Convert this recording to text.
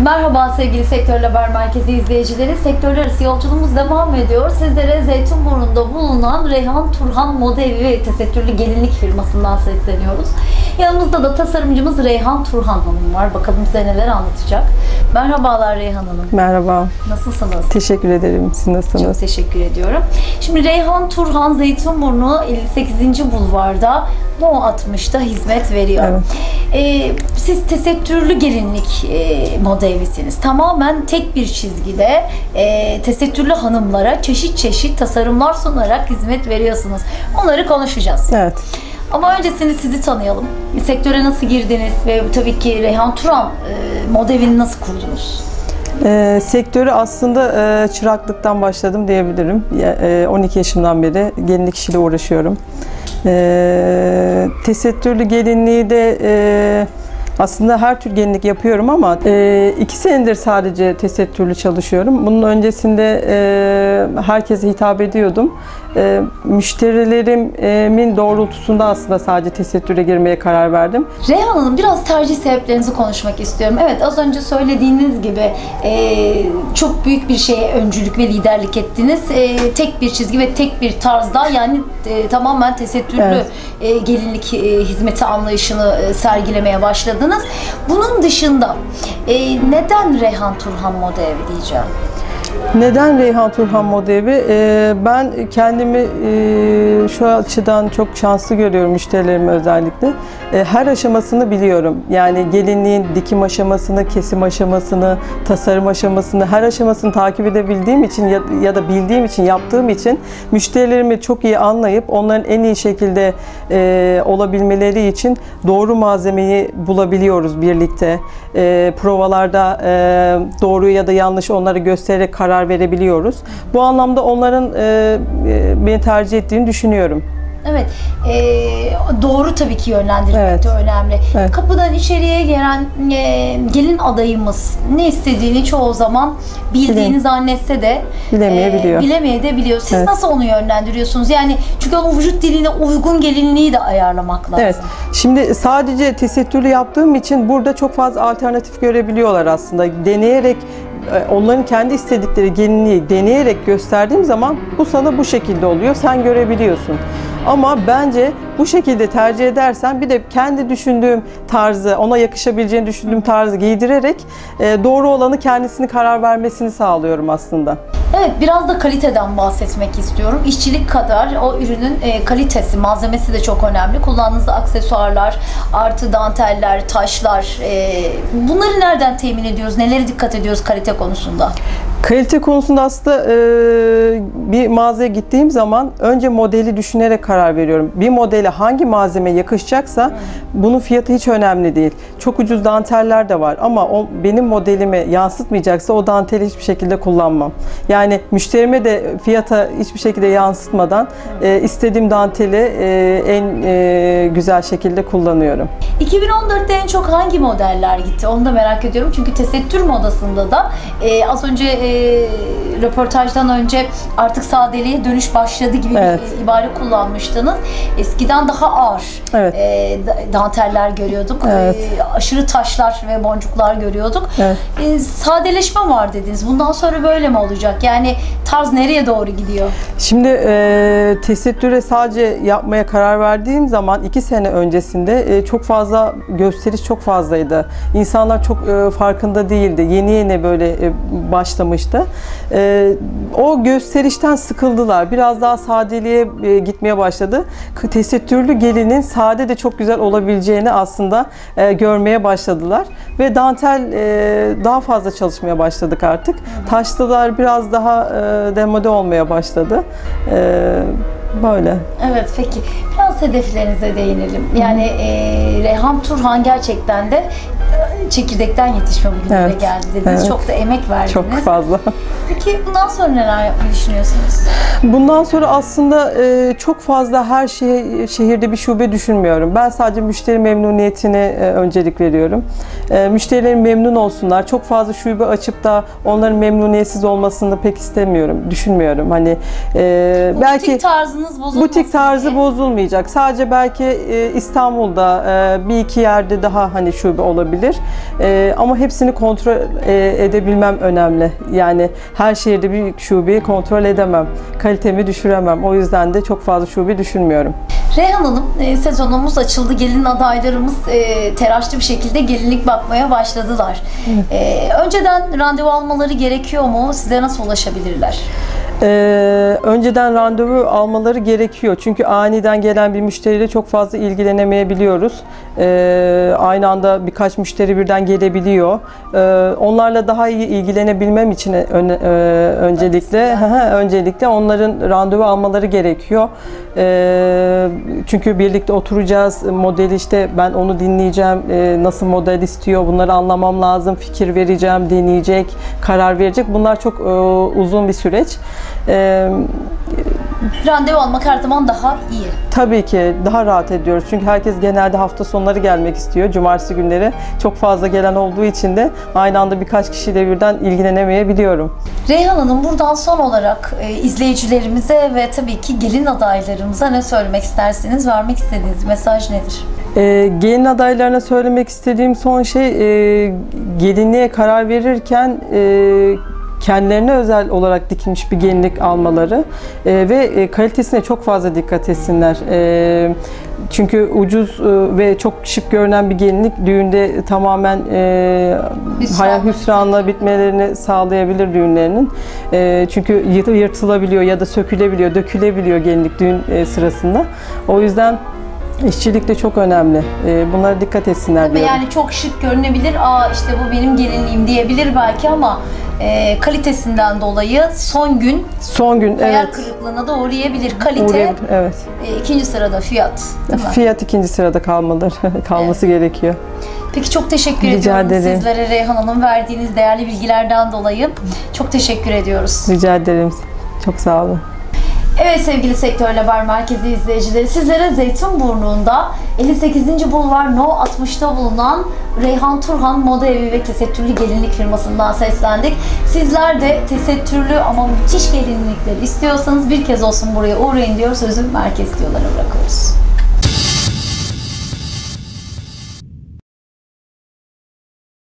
Merhaba sevgili Sektör Haber Merkezi izleyicileri. Sektörler arası yolculuğumuz devam ediyor. Sizlere Zeytinburnu'nda bulunan Reyhan Turhan Moda Evi ve Tesettürlü Gelinlik firmasından sesleniyoruz. Yanımızda da tasarımcımız Reyhan Turhan Hanım var. Bakalım bize neler anlatacak. Merhabalar Reyhan Hanım. Merhaba, Nasılsınız? teşekkür ederim. Siz Çok nasılsınız? teşekkür ediyorum. Şimdi Reyhan Turhan Zeytinburnu 58. Bulvar'da No 60'da hizmet veriyor. Evet. Ee, siz tesettürlü gelinlik e, moda evisiniz. Tamamen tek bir çizgide e, tesettürlü hanımlara çeşit çeşit tasarımlar sunarak hizmet veriyorsunuz. Onları konuşacağız. Evet. Ama öncesinde sizi tanıyalım. Sektöre nasıl girdiniz ve tabii ki Reyhan Turan e, nasıl kurdunuz? Ee, sektörü aslında e, çıraklıktan başladım diyebilirim. E, 12 yaşımdan beri gelinlik işiyle uğraşıyorum. Ee, tesettürlü gelinliği de e, aslında her tür gelinlik yapıyorum ama e, iki senedir sadece tesettürlü çalışıyorum. Bunun öncesinde e, herkese hitap ediyordum. E, müşterilerimin doğrultusunda aslında sadece tesettüre girmeye karar verdim. Reyhan Hanım biraz tercih sebeplerinizi konuşmak istiyorum. Evet az önce söylediğiniz gibi e, çok büyük bir şeye öncülük ve liderlik ettiniz. E, tek bir çizgi ve tek bir tarzda yani e, tamamen tesettürlü Evet. e, gelinlik e, hizmeti anlayışını e, sergilemeye başladınız. Bunun dışında e, neden Reyhan Turhan Moda Evi diyeceğim? Neden Reyhan Turhan Moda Evi? Ee, ben kendimi e, şu açıdan çok şanslı görüyorum müşterilerimi özellikle. E, her aşamasını biliyorum. Yani gelinliğin dikim aşamasını, kesim aşamasını, tasarım aşamasını, her aşamasını takip edebildiğim için ya, ya da bildiğim için, yaptığım için müşterilerimi çok iyi anlayıp onların en iyi şekilde e, olabilmeleri için doğru malzemeyi bulabiliyoruz birlikte. E, provalarda e, doğru ya da yanlış onları göstererek karar verebiliyoruz. Bu anlamda onların e, e, beni tercih ettiğini düşünüyorum. Evet, e, doğru tabii ki yönlendirmek Evet. de önemli. Evet. Kapıdan içeriye gelen e, gelin adayımız ne istediğini çoğu zaman bildiğini Bilem- zannetse de Bilemeyebiliyor. e, bilemeyebiliyor. Siz Evet. nasıl onu yönlendiriyorsunuz? Yani çünkü onun vücut diline uygun gelinliği de ayarlamak lazım. Evet. Şimdi sadece tesettürlü yaptığım için burada çok fazla alternatif görebiliyorlar aslında. Deneyerek onların kendi istedikleri gelinliği deneyerek gösterdiğim zaman bu sana bu şekilde oluyor. Sen görebiliyorsun. Ama bence bu şekilde tercih edersen bir de kendi düşündüğüm tarzı, ona yakışabileceğini düşündüğüm tarzı giydirerek e, doğru olanı kendisini karar vermesini sağlıyorum aslında. Evet, biraz da kaliteden bahsetmek istiyorum. İşçilik kadar o ürünün e, kalitesi, malzemesi de çok önemli. Kullandığınız aksesuarlar, artı danteller, taşlar. e, bunları nereden temin ediyoruz? Nelere dikkat ediyoruz kalite konusunda? Kalite konusunda aslında e, bir mağazaya gittiğim zaman önce modeli düşünerek karar veriyorum. Bir modele hangi malzeme yakışacaksa bunun fiyatı hiç önemli değil. Çok ucuz danteller de var ama o benim modelimi yansıtmayacaksa o danteli hiçbir şekilde kullanmam. Yani müşterime de fiyata hiçbir şekilde yansıtmadan e, istediğim danteli e, en e, güzel şekilde kullanıyorum. 2014'te en çok hangi modeller gitti? Onu da merak ediyorum. Çünkü tesettür modasında da e, az önce e, röportajdan önce artık sadeliğe dönüş başladı gibi Evet. bir ibare kullanmıştınız. Eskiden daha ağır Evet. e, da- danteller görüyorduk. Evet. E, aşırı taşlar ve boncuklar görüyorduk. Evet. E, sadeleşme var dediniz. Bundan sonra böyle mi olacak? Yani tarz nereye doğru gidiyor? Şimdi e, tesettüre sadece yapmaya karar verdiğim zaman iki sene öncesinde e, çok fazla gösteriş çok fazlaydı. İnsanlar çok e, farkında değildi. Yeni yeni böyle e, başlamıştı. E, o gösterişten sıkıldılar. Biraz daha sadeliğe e, gitmeye başladı. Tesettürlü gelinin sade de çok güzel olabileceğini aslında e, görmeye başladılar. Ve dantel e, daha fazla çalışmaya başladık artık. Taşlılar biraz daha e, demode olmaya başladı. E, böyle. Evet peki biraz hedeflerinize değinelim. Yani e, Reyhan Turhan gerçekten de çekirdekten yetişme bugünlere Evet, geldi dediniz. evet. Çok da emek verdiniz. Çok fazla. Peki bundan sonra neler yapmayı düşünüyorsunuz? Bundan sonra aslında e, çok fazla her şey şehirde bir şube düşünmüyorum. Ben sadece müşteri memnuniyetine e, öncelik veriyorum. E, müşterilerin memnun olsunlar. Çok fazla şube açıp da onların memnuniyetsiz olmasını pek istemiyorum, düşünmüyorum. Hani e, belki Butik tarzınız bozulmasın butik tarzı diye. bozulmayacak. Sadece belki İstanbul'da bir iki yerde daha hani şube olabilir. E, ama hepsini kontrol e, edebilmem önemli. Yani her şehirde bir şubeyi kontrol edemem. Kalitemi düşüremem. O yüzden de çok fazla şube düşünmüyorum. Reyhan Hanım, e, sezonumuz açıldı. Gelin adaylarımız e, telaşlı bir şekilde gelinlik bakmaya başladılar. E, önceden randevu almaları gerekiyor mu? Size nasıl ulaşabilirler? Ee, önceden randevu almaları gerekiyor. Çünkü aniden gelen bir müşteriyle çok fazla ilgilenemeyebiliyoruz. Ee, aynı anda birkaç müşteri birden gelebiliyor. Ee, onlarla daha iyi ilgilenebilmem için ön- e, öncelikle öncelikle onların randevu almaları gerekiyor. Ee, çünkü birlikte oturacağız. Modeli işte ben onu dinleyeceğim. Ee, nasıl model istiyor bunları anlamam lazım. Fikir vereceğim, deneyecek, karar verecek. Bunlar çok e, uzun bir süreç. Ee, Randevu almak her zaman daha iyi. tabii ki daha rahat ediyoruz. Çünkü herkes genelde hafta sonları gelmek istiyor. Cumartesi günleri çok fazla gelen olduğu için de aynı anda birkaç kişiyle birden ilgilenemeyebiliyorum. Reyhan Hanım buradan son olarak e, izleyicilerimize ve tabii ki gelin adaylarımıza ne söylemek istersiniz? Vermek istediğiniz mesaj nedir? Ee, gelin adaylarına söylemek istediğim son şey e, gelinliğe karar verirken e, kendilerine özel olarak dikilmiş bir gelinlik almaları e, ve e, kalitesine çok fazla dikkat etsinler. E, çünkü ucuz e, ve çok şık görünen bir gelinlik düğünde tamamen e, hayal hüsranla bitmelerini sağlayabilir düğünlerinin. E, çünkü yırt- yırtılabiliyor ya da sökülebiliyor, dökülebiliyor gelinlik düğün e, sırasında. O yüzden işçilik de çok önemli. E, bunlara dikkat etsinler Tabii diyorum. yani çok şık görünebilir. Aa işte bu benim gelinliğim diyebilir belki ama e, kalitesinden dolayı son gün Son gün hayal evet. kırıklığına da uğrayabilir. Kalite Uğrayabilir, evet. e, ikinci sırada fiyat. Değil mi? Fiyat ikinci sırada kalmalıdır. Kalması gerekiyor. Peki çok teşekkür Rica ediyorum ederim. sizlere Reyhan Hanım verdiğiniz değerli bilgilerden dolayı. Çok teşekkür ediyoruz. Rica ederim. Çok sağ olun. Evet sevgili Sektör Haber Merkezi izleyicileri sizlere Zeytinburnu'nda 58. Bulvar No 60'ta bulunan Reyhan Turhan Moda Evi ve Tesettürlü Gelinlik firmasından seslendik. Sizler de tesettürlü ama müthiş gelinlikleri istiyorsanız bir kez olsun buraya uğrayın diyor sözü merkez diyorlara bırakıyoruz.